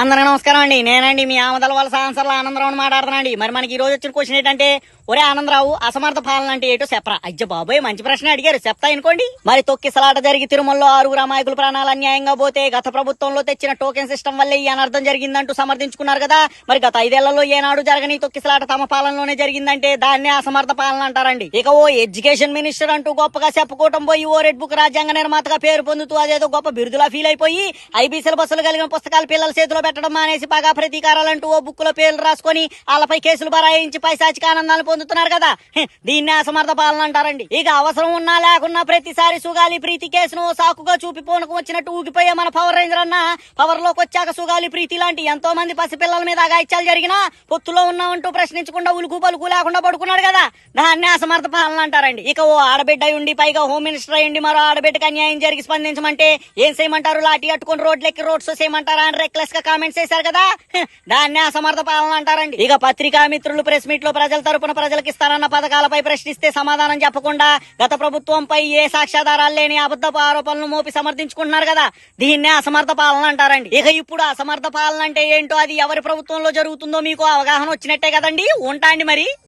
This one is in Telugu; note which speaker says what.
Speaker 1: అందరికీ నమస్కారం అండి. నేనండి మీ ఆమదల వాళ్ళ ఆన్సర్ల ఆనందరావు మాట్లాడుతున్నాండి మరి మనకి ఈ రోజు వచ్చిన క్వశ్చన్ ఏంటంటే ఒరే ఆనందరావు అసమర్థ పాలన అంటే ఏటో చెప్పరా. అయ్య బాబోయ్ మంచి ప్రశ్న అడిగారు. చెప్తా అనుకోండి. మరి తొక్కిసలాట జరిగి తిరుమలలో ఆరుగురు అమాయకుల ప్రాణాలు అన్యాయంగా పోతే గత ప్రభుత్వంలో తెచ్చిన టోకెన్ సిస్టమ్ వల్లే ఈ అనర్థం జరిగిందంటూ సమర్థించుకున్నారు కదా. మరి గత ఐదేళ్ళలో ఏనాడు జరగని తొక్కిసలాట తమ పాలనలోనే జరిగిందంటే దాన్నే అసమర్థ పాలన అంటారండి. ఇక ఓ ఎడ్యుకేషన్ మినిస్టర్ అంటూ గొప్పగా చెప్పుకోవటం పోయి ఓ రెడ్ బుక్ రాజ్యాంగ నిర్మాతగా పేరు పొందుతూ అదేదో గొప్ప బిరుదులా ఫీల్ అయిపోయి ఐబీ సిలబస్లు కలిగిన పుస్తకాలు పిల్లల చేతిలో పెట్టడం మానేసి బాగా ప్రతీకారాలంటూ ఓ బుక్లో పేర్లు రాసుకొని వాళ్ళపై కేసులు బరాయించి పైశాచిక ఆనందాలు పొందుతున్నారు కదా. దీన్ని అసమర్థ పాలన అంటారండి. ఇక అవసరం ఉన్నా లేకున్నా ప్రతిసారి సుగాలి ప్రీతి కేసును సాకుగా చూపి పోనకు వచ్చినట్టు ఊగిపోయే మన పవర్ రేంజర్ అన్న. పవర్లోకి వచ్చాక సుగాలి ప్రీతి లాంటి ఎంతో మంది పసిపిల్లల మీద అగాయిత్యాలు జరిగినా పొత్తులో ఉన్నామంటూ ప్రశ్నించకుండా ఉలుకు పలుకు లేకుండా పడుకున్నాడు కదా. దాన్ని అసమర్థ పాలన అంటారండి. ఇక ఓ ఆడబిడ్డ ఉండి పైగా హోమ్ మినిస్టర్ అయ్యండి మరో ఆడబిడ్డకి అన్యాయం జరిగి స్పందించమంటే ఏం చేయమంటారు? లాఠీ అట్టుకుని రోడ్లెక్కి రోడ్ చేయమంటారా అని రెక్లెస్గా కామెంట్స్ చేశారు కదా? హ, దాన్నే అసమర్థ పాలన అంటారండి. ఇక పత్రికా మిత్రులు ప్రెస్ మీట్లో ప్రజల తరపున ప్రజలకు ఇస్తారన్న పథకాలపై ప్రశ్నిస్తే సమాధానం చెప్పకుండా గత ప్రభుత్వంపై ఏ సాక్ష్యాధారాలు లేని అబద్ధపు ఆరోపణలు మోపి సమర్థించుకుంటున్నారు కదా? దీన్నే అసమర్థ పాలన అంటారండి. ఇక ఇప్పుడు అసమర్థ పాలన అంటే ఏంటో అది ఎవరి ప్రభుత్వంలో జరుగుతుందో మీకు అవగాహన వచ్చినట్టే కదండి? ఉంటాండి మరి.